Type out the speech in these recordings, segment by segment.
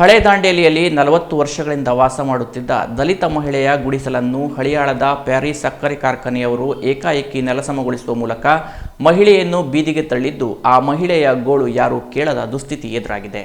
ಹಳೆ ದಾಂಡೇಲಿಯಲ್ಲಿ ನಲವತ್ತು ವರ್ಷಗಳಿಂದ ವಾಸ ಮಾಡುತ್ತಿದ್ದ ದಲಿತ ಮಹಿಳೆಯ ಗುಡಿಸಲನ್ನು ಹಳಿಯಾಳದ ಪ್ಯಾರಿಸ್ ಸಕ್ಕರೆ ಕಾರ್ಖಾನೆಯವರು ಏಕಾಏಕಿ ನೆಲಸಮಗೊಳಿಸುವ ಮೂಲಕ ಮಹಿಳೆಯನ್ನು ಬೀದಿಗೆ ತಳ್ಳಿದ್ದು ಆ ಮಹಿಳೆಯ ಗೋಳು ಯಾರೂ ಕೇಳದ ದುಸ್ಥಿತಿ ಎದುರಾಗಿದೆ.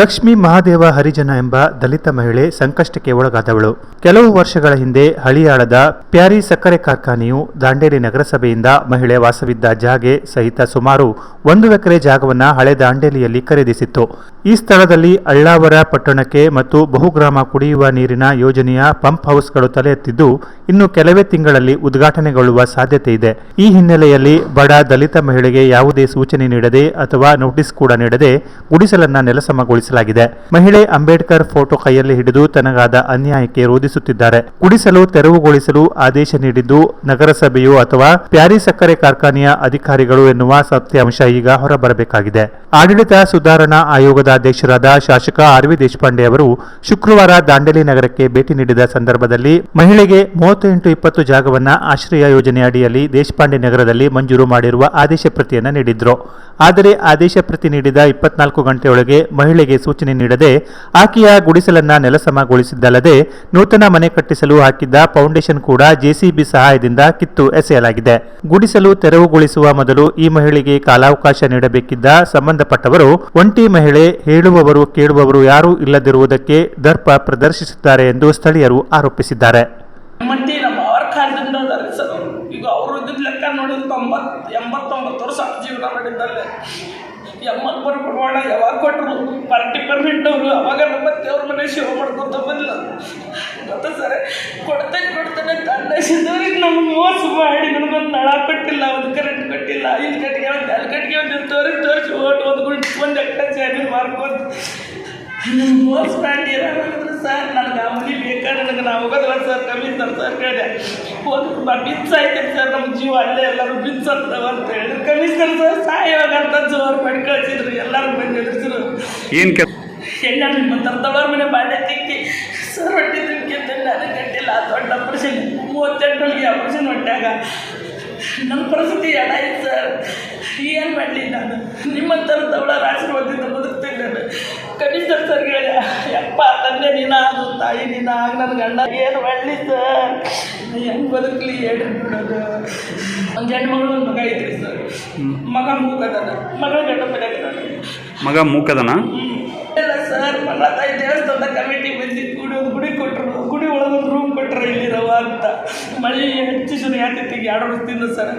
ಲಕ್ಷ್ಮೀ ಮಹಾದೇವ ಹರಿಜನ ಎಂಬ ದಲಿತ ಮಹಿಳೆ ಸಂಕಷ್ಟಕ್ಕೆ ಒಳಗಾದವಳು. ಕೆಲವು ವರ್ಷಗಳ ಹಿಂದೆ ಹಳಿಯಾಳದ ಪ್ಯಾರಿ ಸಕ್ಕರೆ ಕಾರ್ಖಾನೆಯು ದಾಂಡೇಲಿ ನಗರಸಭೆಯಿಂದ ಮಹಿಳೆ ವಾಸವಿದ್ದ ಜಾಗೆ ಸಹಿತ ಸುಮಾರು ಒಂದು ಎಕರೆ ಜಾಗವನ್ನು ಹಳೆ ದಾಂಡೇಲಿಯಲ್ಲಿ ಖರೀದಿಸಿತ್ತು. ಈ ಸ್ಥಳದಲ್ಲಿ ಅಳ್ಳಾವರ ಪಟ್ಟಣಕ್ಕೆ ಮತ್ತು ಬಹುಗ್ರಾಮ ಕುಡಿಯುವ ನೀರಿನ ಯೋಜನೆಯ ಪಂಪ್ ಹೌಸ್ಗಳು ತಲೆ ಎತ್ತಿದ್ದು ಇನ್ನು ಕೆಲವೇ ತಿಂಗಳಲ್ಲಿ ಉದ್ಘಾಟನೆಗೊಳ್ಳುವ ಸಾಧ್ಯತೆ ಇದೆ. ಈ ಹಿನ್ನೆಲೆಯಲ್ಲಿ ಬಡ ದಲಿತ ಮಹಿಳೆಗೆ ಯಾವುದೇ ಸೂಚನೆ ನೀಡದೆ ಅಥವಾ ನೋಟಿಸ್ ಕೂಡ ನೀಡದೆ ಗುಡಿಸಲನ್ನ ನೆಲಸಮಗೊಳಿಸಲಾಗಿದೆ. ಮಹಿಳೆ ಅಂಬೇಡ್ಕರ್ ಫೋಟೋ ಕೈಯಲ್ಲಿ ಹಿಡಿದು ತನಗಾದ ಅನ್ಯಾಯಕ್ಕೆ ರೋಧಿಸುತ್ತಿದ್ದಾರೆ. ಗುಡಿಸಲು ತೆರವುಗೊಳಿಸಲು ಆದೇಶ ನೀಡಿದ್ದು, ನಗರಸಭೆಯು ಅಥವಾ ಪ್ಯಾರಿ ಸಕ್ಕರೆ ಕಾರ್ಖಾನೆಯ ಅಧಿಕಾರಿಗಳು ಎನ್ನುವ ಸತ್ಯಾಂಶ ಈಗ ಹೊರಬರಬೇಕಾಗಿದೆ. ಆಡಳಿತ ಸುಧಾರಣಾ ಆಯೋಗದ ಅಧ್ಯಕ್ಷರಾದ ಶಾಸಕ ಆರ್ ವಿ ದೇಶಪಾಂಡೆ ಅವರು ಶುಕ್ರವಾರ ದಾಂಡೇಲಿ ನಗರಕ್ಕೆ ಭೇಟಿ ನೀಡಿದ ಸಂದರ್ಭದಲ್ಲಿ ಮಹಿಳೆಗೆ ಮೂವತ್ತು ಇಂಟು ಇಪ್ಪತ್ತು ಜಾಗವನ್ನ ಆಶ್ರಯ ಯೋಜನೆ ಅಡಿಯಲ್ಲಿ ದೇಶಪಾಂಡೆ ನಗರದಲ್ಲಿ ಮಂಜೂರು ಮಾಡಿರುವ ಆದೇಶ ಪ್ರತಿಯನ್ನು ನೀಡಿದ್ರು. ಆದರೆ ಆದೇಶ ಪ್ರತಿ ನೀಡಿದ ಇಪ್ಪತ್ನಾಲ್ಕು ಗಂಟೆಯೊಳಗೆ ಮಹಿಳೆಗೆ ಸೂಚನೆ ನೀಡದೆ ಆಕೆಯ ಗುಡಿಸಲನ್ನ ನೆಲಸಮಗೊಳಿಸಿದ್ದಲ್ಲದೆ ನೂತನ ಮನೆ ಕಟ್ಟಿಸಲು ಹಾಕಿದ್ದ ಫೌಂಡೇಶನ್ ಕೂಡ ಜೆಸಿಬಿ ಸಹಾಯದಿಂದ ಕಿತ್ತು ಎಸೆಯಲಾಗಿದೆ. ಗುಡಿಸಲು ತೆರವುಗೊಳಿಸುವ ಮೊದಲು ಈ ಮಹಿಳೆಗೆ ಕಾಲಾವಕಾಶ ನೀಡಬೇಕಿದ್ದ ಸಂಬಂಧಪಟ್ಟವರು, ಒಂಟಿ ಮಹಿಳೆ ಹೇಳುವವರು, ಕೇಳುವವರು ಯಾರೂ ಇಲ್ಲದಿರುವುದಕ್ಕೆ ದರ್ಪ ಪ್ರದರ್ಶಿಸುತ್ತಾರೆ ಎಂದು ಸ್ಥಳೀಯರು ಆರೋಪಿಸಿದ್ದಾರೆ. ಅವ್ರ ಅವರು ಲೆಕ್ಕ ಎಂಬತ್ತೊಂಬತ್ತು ವರ್ಷ ಜೀವನ ಮಾಡಿದ್ದಲ್ಲೇ ಬರ್ಬಿಡೋಣ ಯಾವಾಗ ಕೊಟ್ಟರು? ಪಾರ್ಟಿ ಪರ್ಮಿಟ್ ಅವರು, ಅವಾಗ ನಮ್ಮ ದೇವ್ರ ಮನೆ ಶಿವ ಮಾಡ್ಕೊತ ಬಂದಿಲ್ಲ ಗೊತ್ತಾ ಸರ್? ಕೊಡ್ತೇನೆ ಕೊಡ್ತೇನೆ ತಂದೆ ಸಿದ್ದವ್ರಿಗೆ ನಮ್ಗೆ ಮೋಸ ಮಾಡಿ ನನಗೊಂದು ನಳ ಕೊಟ್ಟಿಲ್ಲ ಒಂದು ಕರೆಂಟ್ ಕೊಟ್ಟಿಲ್ಲ ಇಲ್ಲಿ ಕಟ್ಗೆ ಒಂದು ಅಲ್ಲಿ ಕಟ್ಗೆ ಒಂದು ತೋರಿಸಿ ತೋರಿಸಿ ಓಟ್ ಒಂದು ಗುಂಡು ಒಂದು ಎಕರೆ ಜಾಮೀನು ಮಾರ್ಕೊಂಡು ನನಗೆ ಮೋಸ ಮಾಡಿ ಏನಾದ್ರು ಸರ್ ನನಗೆ ಆ ಮನೆ ಬೇಕಾದ್ರೆ ನನಗೆ ನಾವು ಹೋಗೋದಿಲ್ಲ ಸರ್ ಕಮಿಷನರ್ ಸರ್ ಕೇಳಿದೆ. ಒಂದು ಬಿನ್ಸ್ ಆಯ್ತೈತೆ ಸರ್ ನಮ್ಮ ಜೀವ ಅಲ್ಲೇ ಎಲ್ಲರೂ ಬಿನ್ಸ್ ಅಂತವ ಅಂತ ಹೇಳಿದ್ರು. ಕಮಿಷನರ್ ಸರ್ ಸಾಯವಾಗ ಅಂತ ಜೋರು ಮಾಡಿ ಕಳಿಸಿದ್ರು ಎಲ್ಲರೂ ಬಂದು ಎದುರಿಸಿದ್ರು. ಏನು ಕೆ ಹೆಣ್ಣ ನಿಮ್ಮ ತರ್ತವರ ಮನೆ ಬಾಳೆ ತಿಕ್ಕಿ ಸರ್ ಹೊಟ್ಟೆ ತಿಂಕಿದ್ದೆ ನನಗೆ ಕಟ್ಟಿಲ್ಲ ದೊಡ್ಡ ಆಪ್ರೇಷನ್ ಮೂವತ್ತೆಂಟರಿಗೆ ಆಪ್ರೇಷನ್ ಹೊಟ್ಟಾಗ ನನ್ನ ಪರಿಸ್ಥಿತಿ ಎಡ ಸರ್ ಏನು ಮಾಡಲಿ ನಾನು? ನಿಮ್ಮ ತರದವಳ ಆಶೀರ್ವಾದದಿಂದ ಬದುಕ್ತೀನಿ ನಾನು. ಕನಿಷ್ಠ ಸರ್ ಹೇಳಿದೆ ಯಪ್ಪ ತಂದೆ ನೀನು ಅದು ತಾಯಿ ನೀನು ಆಗ ನನ್ನ ಗಂಡ. ಏನು ಮಾಡಲಿ ಸರ್ ಹೆಂಗೆ ಬದುಕಲಿ ಹೇಳಿ ಬಿಡೋದು ಒಂದು ಹೆಣ್ಮಗಳು ಒಂದು ಮಗ ಐತ್ರಿ ಸರ್ ಮಗ ಮೂಕದನ. ಮಗ ಗಂಡ ಮನೆಯಾಗದಾನ ಮಗ ಮೂಕದನ? ಇಲ್ಲ ಸರ್ ಮಗಳ ತಾಯಿ ದೇವಸ್ಥಾನದ ಕಮಿಟಿ ಬಂದಿದ್ದು ಗುಡಿ ಒಂದು ಗುಡಿ ಕೊಟ್ಟರು ಗುಡಿ ಒಳಗೊಂದು ರೂಮ್ ಕೊಟ್ಟರು ಇಲ್ಲಿರವ ಅಂತ. ಮಳೆ ಹೆಚ್ಚು ಯಾಕೆ ಆಗ್ತೈತಿ ಈಗ ಎರಡು ವರ್ಷದಿಂದ ಸರ್?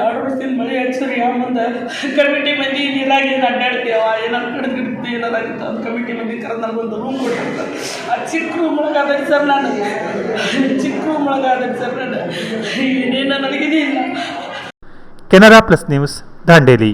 ಎರಡು ವರ್ಷದಿಂದ ಮಳೆ ಹೆಚ್ಚು ಶುರು ಯಾವ ಮುಂದೆ? ಕಮಿಟಿ ಮಂದಿ ನೀರಾಗಿ ಏನು ಅಡ್ಡಾಡ್ತೀವ ಏನಾರು ಕಡ್ದಿರ್ತೀವಿ ಏನಾರು ಆಗಿತ್ತು? ಅಂತ ಕಮಿಟಿ ಮಂದಿ ಕರೆದು ನನಗೊಂದು ರೂಮ್ ಕೊಟ್ಟಿರ್ತಾರೆ ಆ ಚಿಕ್ಕ ರೂಮ್ ಒಳಗೆ ಸರ್ ನಾನು. ಚಿಕ್ಕ ರೂಮ್ ಒಳಗೆ ಸರ್ ನಾನು. ಏನೇನು ನನಗಿದಿಲ್ಲ ಕೆನರಾ ಪ್ಲಸ್ ನ್ಯೂಸ್ ದಾಂಡೇಲಿ.